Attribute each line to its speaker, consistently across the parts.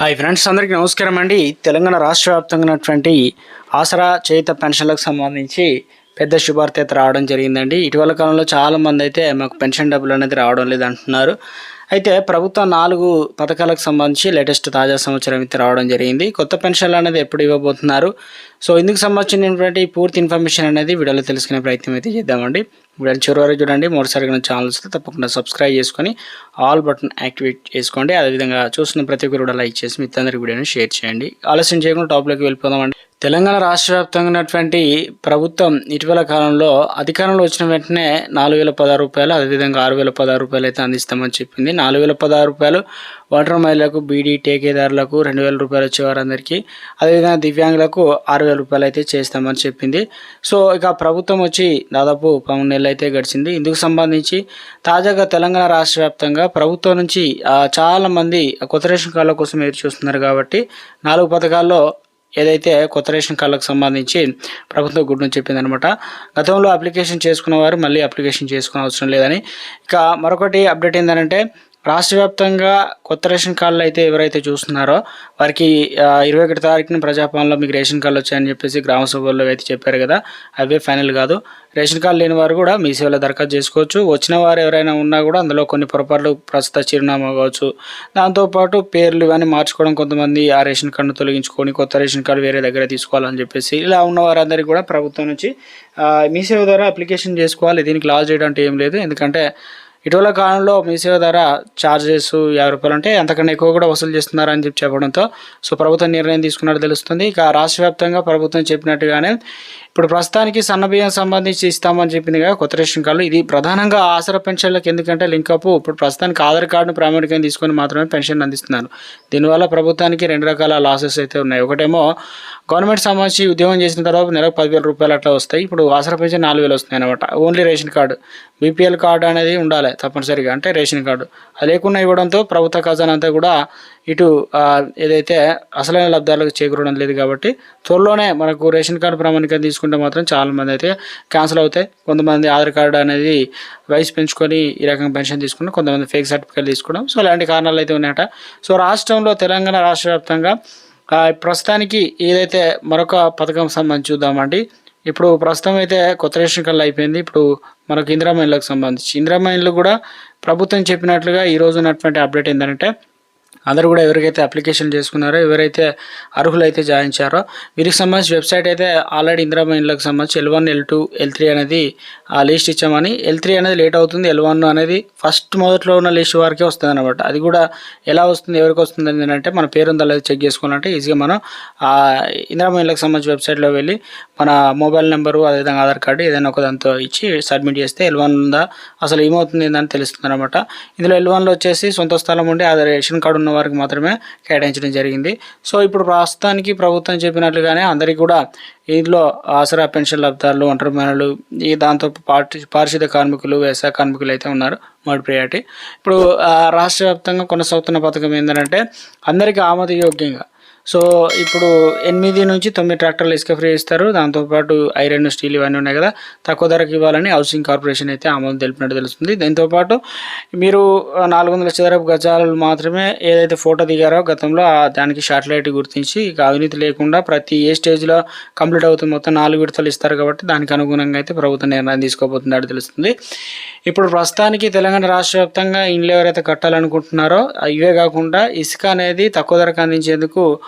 Speaker 1: Hi friends అందరికీ నమస్కారం అండి. తెలంగాణ రాష్ట్ర వ్యాప్తంగా ఉన్నటువంటి ఆసరా చేత పెన్షన్లకు సంబంధించి పెద్ద శుభార్త అయితే రావడం జరిగిందండి. ఇటీవల కాలంలో చాలా మంది అయితే మాకు పెన్షన్ డబ్బులు అనేది రావడం లేదు అంటున్నారు అయితే ప్రభుత్వం నాలుగు పథకాలకు సంబంధించి లేటెస్ట్ తాజా సంవత్సరం అయితే రావడం జరిగింది. కొత్త పెన్షన్లు అనేది ఎప్పుడు ఇవ్వబోతున్నారు? సో ఇందుకు సంబంధించినటువంటి పూర్తి ఇన్ఫర్మేషన్ అనేది వీడియోలో తెలుసుకునే ప్రయత్నం అయితే చేద్దామండి. వీడియో చివరి వరకు చూడండి. మూడుసారిగా ఛానల్స్ తప్పకుండా సబ్స్క్రైబ్ చేసుకొని ఆల్ బటన్ యాక్టివేట్ చేసుకోండి. అదేవిధంగా చూస్తున్న ప్రతి ఒక్కరు కూడా లైక్ చేసి మీ అందరికి వీడియోని షేర్ చేయండి. ఆలస్యం చేయకుండా టాప్లోకి వెళ్ళిపోదామండి. తెలంగాణ రాష్ట్ర వ్యాప్తంగా ఉన్నటువంటి ప్రభుత్వం ఇటీవల కాలంలో అధికారంలో వచ్చిన వెంటనే నాలుగు వేల పదహారు రూపాయలు అదేవిధంగా ఆరు వేల పదహారు రూపాయలు అయితే అందిస్తామని చెప్పింది. నాలుగు వేల పదహారు రూపాయలు వాటర్ మహిళలకు బీడీ టేకేదారులకు రెండు వేల రూపాయలు వచ్చేవారందరికీ అదేవిధంగా దివ్యాంగులకు ఆరు వేల రూపాయలు అయితే చేస్తామని చెప్పింది. సో ఇక ప్రభుత్వం వచ్చి దాదాపు పన్నెండు నెలలు అయితే గడిచింది. ఇందుకు సంబంధించి తాజాగా తెలంగాణ రాష్ట్ర వ్యాప్తంగా ప్రభుత్వం నుంచి చాలామంది చాలా మంది కొత్త రేషన్ కార్డుల కోసం ఎదురు చూస్తున్నారు కాబట్టి నాలుగు పథకాల్లో ఏదైతే కొత్త రేషన్ కార్డులకు సంబంధించి ప్రభుత్వం గుడ్డు చెప్పిందనమాట. గతంలో అప్లికేషన్ చేసుకున్న వారు మళ్ళీ అప్లికేషన్ చేసుకునే అవసరం లేదని. ఇక మరొకటి అప్డేట్ ఏంటంటే రాష్ట్ర వ్యాప్తంగా కొత్త రేషన్ కార్డులు అయితే ఎవరైతే చూస్తున్నారో వారికి ఇరవై ఒకటి తారీఖున ప్రజాపాలనలో మీకు రేషన్ కార్డులు వచ్చాయని చెప్పేసి గ్రామ సభల్లో అయితే చెప్పారు కదా అవే ఫైనల్ కాదు. రేషన్ కార్డు లేని వారు కూడా మీ సేవలో దరఖాస్తు చేసుకోవచ్చు. వచ్చిన వారు ఎవరైనా ఉన్నా కూడా అందులో కొన్ని పొరపాట్లు ప్రస్తుత చిరునామా కావచ్చు. దాంతోపాటు పేర్లు ఇవన్నీ మార్చుకోవడం కొంతమంది ఆ రేషన్ కార్డును తొలగించుకొని కొత్త రేషన్ కార్డు వేరే దగ్గర తీసుకోవాలని చెప్పేసి ఇలా ఉన్న వారందరికీ కూడా ప్రభుత్వం నుంచి మీ సేవ ద్వారా అప్లికేషన్ చేసుకోవాలి. దీనికి లాస్ చేయడం అంటే ఏం లేదు. ఎందుకంటే ఇటీవల కాలంలో మీసేవ ధర ద్వారా ఛార్జెస్ యాభై రూపాయలు అంటే అంతకన్నా ఎక్కువ కూడా వసూలు చేస్తున్నారని చెప్పి చెప్పడంతో సో ప్రభుత్వం నిర్ణయం తీసుకున్నట్టు తెలుస్తుంది. ఇక రాష్ట్ర వ్యాప్తంగా ప్రభుత్వం చెప్పినట్టుగానే ఇప్పుడు ప్రస్తుతానికి సన్నబియ్యం సంబంధించి ఇస్తామని చెప్పింది కదా కొత్త రేషన్ కార్డులు. ఇది ప్రధానంగా ఆసరా పెన్షన్లకు ఎందుకంటే లింకప్ ఇప్పుడు ప్రస్తుతానికి ఆధార్ కార్డును ప్రామాణికంగా తీసుకొని మాత్రమే పెన్షన్ అందిస్తున్నారు. దీనివల్ల ప్రభుత్వానికి రెండు రకాల లాసెస్ అయితే ఉన్నాయి. ఒకటేమో గవర్నమెంట్ సంబంధించి ఉద్యోగం చేసిన తర్వాత నెలకు పదివేల రూపాయలు అట్లా వస్తాయి. ఇప్పుడు ఆసరా పెన్షన్ నాలుగు వేలు వస్తాయి అనమాట only ration card BPL card అనేది ఉండాలి. తప్పనిసరిగా అంటే రేషన్ కార్డు. అది లేకుండా ఇవ్వడంతో ప్రభుత్వ ఖజానా అంతా కూడా ఇటు ఏదైతే అసలైన లబ్ధాలకు చేకూరడం లేదు కాబట్టి త్వరలోనే మనకు రేషన్ కార్డు ప్రామాణికంగా తీసుకుంటే మాత్రం చాలా మంది అయితే క్యాన్సిల్ అవుతాయి. కొంతమంది ఆధార్ కార్డు అనేది వయసు పెంచుకొని ఈ రకంగా పెన్షన్ తీసుకుని కొంతమంది ఫేక్ సర్టిఫికేట్ తీసుకోవడం. సో ఇలాంటి కారణాలు అయితే ఉన్నాయట. సో రాష్ట్రంలో తెలంగాణ రాష్ట్ర వ్యాప్తంగా ప్రస్తుతానికి ఏదైతే మరొక పథకం సంబంధించి చూద్దామండి ఇప్పుడు ప్రస్తుతం అయితే కొత్త రేషన్ కార్డులు అయిపోయింది. ఇప్పుడు మనకు ఇందిరామైన్లకు సంబంధించి ఇందిరామైన్లు కూడా ప్రభుత్వం చెప్పినట్లుగా ఈ ఉన్నటువంటి అప్డేట్ ఏంటంటే అందరూ కూడా ఎవరికైతే అప్లికేషన్ చేసుకున్నారో ఎవరైతే అర్హులైతే జాయించారో వీరికి సంబంధించి వెబ్సైట్ అయితే ఆల్రెడీ ఇందిరామ ఇళ్ళకి సంబంధించి L one L two L three అనేది ఆ లిస్ట్ ఇచ్చామని ఎల్ త్రీ అనేది లేట్ అవుతుంది ఎల్ వన్ అనేది ఫస్ట్ మొదట్లో ఉన్న లిస్ట్ వారికే వస్తుంది అనమాట అది కూడా ఎలా వస్తుంది ఎవరికి వస్తుంది అంటే మన పేరు ఉందా లేదా చెక్ చేసుకోవాలంటే ఈజీగా మనం ఆ ఇందిరామ సంబంధించి వెబ్సైట్లో వెళ్ళి మన మొబైల్ నెంబరు అదేవిధంగా ఆధార్ కార్డు ఏదైనా ఒక దాంతో ఇచ్చి సబ్మిట్ చేస్తే ఎల్ వన్ ఉందా అసలు ఏమవుతుంది ఏందని తెలుస్తుంది అనమాట ఇందులో ఎల్ వన్లో వచ్చేసి సొంత స్థలం ఉండి ఆధార్ రేషన్ కార్డు ఉన్న వారికి మాత్రమే కేటాయించడం జరిగింది. సో ఇప్పుడు ప్రస్తుతానికి ప్రభుత్వం చెప్పినట్లుగానే అందరికీ కూడా ఇందులో ఆసరా పెన్షన్ లబ్ధారులు ఒంటరి మహిళలు ఈ దాంతో పార్టీ పారిశుద్ధ కార్మికులు వ్యవసాయ కార్మికులు అయితే ఉన్నారు మొదటి ప్రియారిటీ. ఇప్పుడు రాష్ట్ర వ్యాప్తంగా కొనసాగుతున్న పథకం ఏంటంటే అందరికీ ఆమోదయోగ్యంగా సో ఇప్పుడు ఎనిమిది నుంచి తొమ్మిది ట్రాక్టర్లు ఇసుక ఫ్రీ ఇస్తారు దాంతోపాటు ఐరన్ స్టీల్ ఇవన్నీ ఉన్నాయి కదా. తక్కువ ధరకు ఇవ్వాలని హౌసింగ్ కార్పొరేషన్ అయితే ఆమోదం తెలిపినట్టు తెలుస్తుంది. దీంతోపాటు మీరు నాలుగు వందల చదరపు గజాలు మాత్రమే ఏదైతే ఫోటో దిగారో గతంలో దానికి శాటిలైట్ గుర్తించి ఇక అవినీతి లేకుండా ప్రతి ఏ స్టేజ్లో కంప్లీట్ అవుతుంది మొత్తం నాలుగు విడతలు ఇస్తారు కాబట్టి దానికి అనుగుణంగా అయితే ప్రభుత్వం నిర్ణయం తీసుకోబోతున్నట్టు తెలుస్తుంది. ఇప్పుడు ప్రస్తుతానికి తెలంగాణ రాష్ట్ర వ్యాప్తంగా ఇండ్లు ఎవరైతే కట్టాలనుకుంటున్నారో ఇవే కాకుండా ఇసుక అనేది తక్కువ ధరకు అందించేందుకు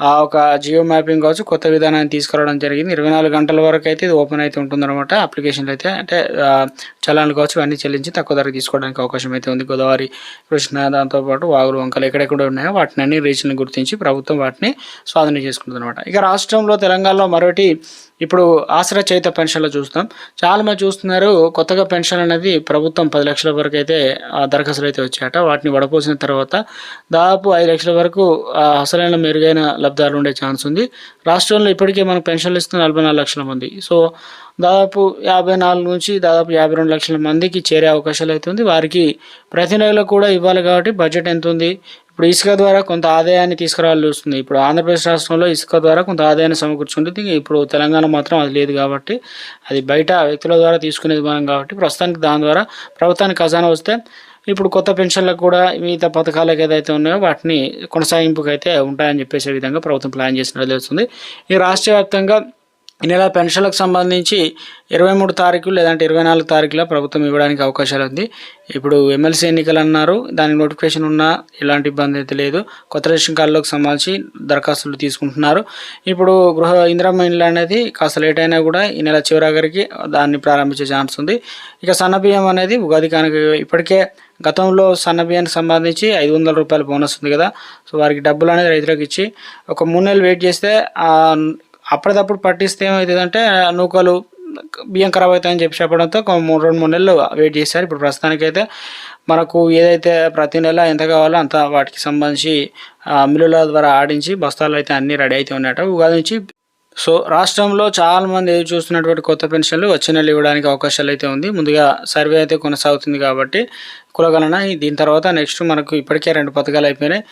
Speaker 1: ఒక జియో మ్యాపింగ్ కావచ్చు కొత్త విధానాన్ని తీసుకురావడం జరిగింది. ఇరవై నాలుగు గంటల వరకు అయితే ఇది ఓపెన్ అయితే ఉంటుందన్నమాట అప్లికేషన్లు అయితే. అంటే చలాన్లు కావచ్చు అన్నీ చెల్లించి తక్కువ ధరకు తీసుకోవడానికి అవకాశం అయితే ఉంది. గోదావరి కృష్ణ దాంతోపాటు వాగులు వంకలు ఎక్కడెక్కడ ఉన్నాయో వాటిని అన్ని రీచ్లను గుర్తించి ప్రభుత్వం వాటిని స్వాధీనం చేసుకుంటుంది అనమాట ఇక రాష్ట్రంలో తెలంగాణలో మరొకటి ఇప్పుడు ఆసరా చేత పెన్షన్లు చూస్తాం చాలామంది చూస్తున్నారు కొత్తగా పెన్షన్ అనేది ప్రభుత్వం పది లక్షల వరకు అయితే ఆ దరఖాస్తులు అయితే వచ్చాయట. వాటిని వడపోసిన తర్వాత దాదాపు ఐదు లక్షల వరకు అసలైన మెరుగైన లబ్ధాలు ఉండే ఛాన్స్ ఉంది. రాష్ట్రంలో ఇప్పటికే మనకు పెన్షన్లు ఇస్తున్న నలభై నాలుగు లక్షల మంది. సో దాదాపు యాభై నాలుగు నుంచి దాదాపు యాభై రెండు లక్షల మందికి చేరే అవకాశాలు అయితే ఉంది. వారికి ప్రతి నెలలో కూడా ఇవ్వాలి కాబట్టి బడ్జెట్ ఎంత ఉంది? ఇప్పుడు ఇసుక ద్వారా కొంత ఆదాయాన్ని తీసుకురావాల్సి వస్తుంది ఇప్పుడు ఆంధ్రప్రదేశ్ రాష్ట్రంలో ఇసుక ద్వారా కొంత ఆదాయాన్ని సమకూర్చుంటుంది ఇప్పుడు తెలంగాణ మాత్రం అది లేదు కాబట్టి అది బయట వ్యక్తుల ద్వారా తీసుకునేది మనం కాబట్టి ప్రస్తుతానికి దాని ద్వారా ప్రభుత్వానికి ఖజానా వస్తే ఇప్పుడు కొత్త పెన్షన్లకు కూడా మిగతా పథకాలకు ఏదైతే ఉన్నాయో వాటిని కొనసాగింపుకు అయితే ఉంటాయని చెప్పేసే విధంగా ప్రభుత్వం ప్లాన్ చేసినట్టు తెలుస్తుంది. ఈ రాష్ట్ర వ్యాప్తంగా ఈ నెల పెన్షన్లకు సంబంధించి ఇరవై మూడు తారీఖు లేదంటే ఇరవై నాలుగు తారీఖులో ప్రభుత్వం ఇవ్వడానికి అవకాశాలు ఉంది. ఇప్పుడు ఎమ్మెల్సీ ఎన్నికలు అన్నారు. దానికి నోటిఫికేషన్ ఉన్నా ఎలాంటి ఇబ్బంది అయితే లేదు. కొత్త రేషన్ కార్డులకు సంబంధించి దరఖాస్తులు తీసుకుంటున్నారు. ఇప్పుడు గృహ ఇందిరమ్మ ఇండ్లు అనేది కాస్త లేట్ అయినా కూడా ఈ నెల చివరాఖరికి దాన్ని ప్రారంభించే ఛాన్స్ ఉంది. ఇక సన్న బియ్యం అనేది ఉగాది కానుక ఇప్పటికే గతంలో సన్నబియ్యానికి సంబంధించి ఐదు వందల రూపాయల బోనస్ ఉంది కదా. సో వారికి డబ్బులు అనేది రైతులకు ఇచ్చి ఒక మూడు నెలలు వెయిట్ చేస్తే అప్పటిదప్పుడు పట్టిస్తే ఏమవుతుందంటే నూకలు బియ్యం ఖరాబ్ అవుతాయని చెప్పి చెప్పడంతో మూడు రెండు మూడు నెలలు వెయిట్ చేశారు. ఇప్పుడు ప్రస్తుతానికైతే మనకు ఏదైతే ప్రతి నెల ఎంత కావాలో అంత వాటికి సంబంధించి మిల్లుల ద్వారా ఆడించి బస్తాలు అయితే అన్నీ రెడీ అయితే ఉన్నాయట. ఉగాది నుంచి సో రాష్ట్రంలో చాలామంది ఎదురు చూస్తున్నటువంటి కొత్త పెన్షన్లు వచ్చే నెల ఇవ్వడానికి అవకాశాలు అయితే ఉంది. ముందుగా సర్వే అయితే కొనసాగుతుంది కాబట్టి కులగణన దీని తర్వాత నెక్స్ట్ మనకు ఇప్పటికే రెండు పథకాలు అయిపోయినాయి.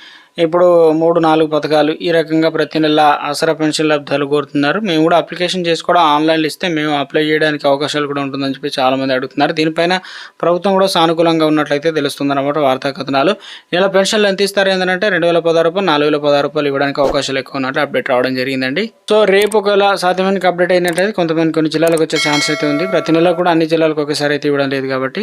Speaker 1: ఇప్పుడు మూడు నాలుగు పథకాలు ఈ రకంగా ప్రతి నెల ఆసరా పెన్షన్ లబ్ధాలు కోరుతున్నారు. మేము కూడా అప్లికేషన్ చేసుకోవడం ఆన్లైన్లో ఇస్తే మేము అప్లై చేయడానికి అవకాశాలు కూడా ఉంటుందని చెప్పి చాలా మంది అడుగుతున్నారు. దీనిపైన ప్రభుత్వం కూడా సానుకూలంగా ఉన్నట్లయితే తెలుస్తుంది అనమాట వార్తా కథనాలు. ఇలా పెన్షన్లు ఎంత ఇస్తారు ఏంటంటే రెండు వేల పదహారు రూపాయలు నాలుగు వేల పదహారు రూపాయలు ఇవ్వడానికి అవకాశాలు ఎక్కువ ఉన్నట్లు అప్డేట్ రావడం జరిగిందండి. సో రేపు ఒకవేళ సాధ్యమైన అప్డేట్ అయినట్లయితే కొంతమంది కొన్ని జిల్లాలకు వచ్చే ఛాన్స్ అయితే ఉంది. ప్రతి నెల కూడా అన్ని జిల్లాలకు ఒకేసారి అయితే ఇవ్వడం లేదు కాబట్టి